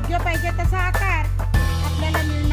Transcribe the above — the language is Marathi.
योग्य पाहिजे तसा आकार आपल्याला मिळणार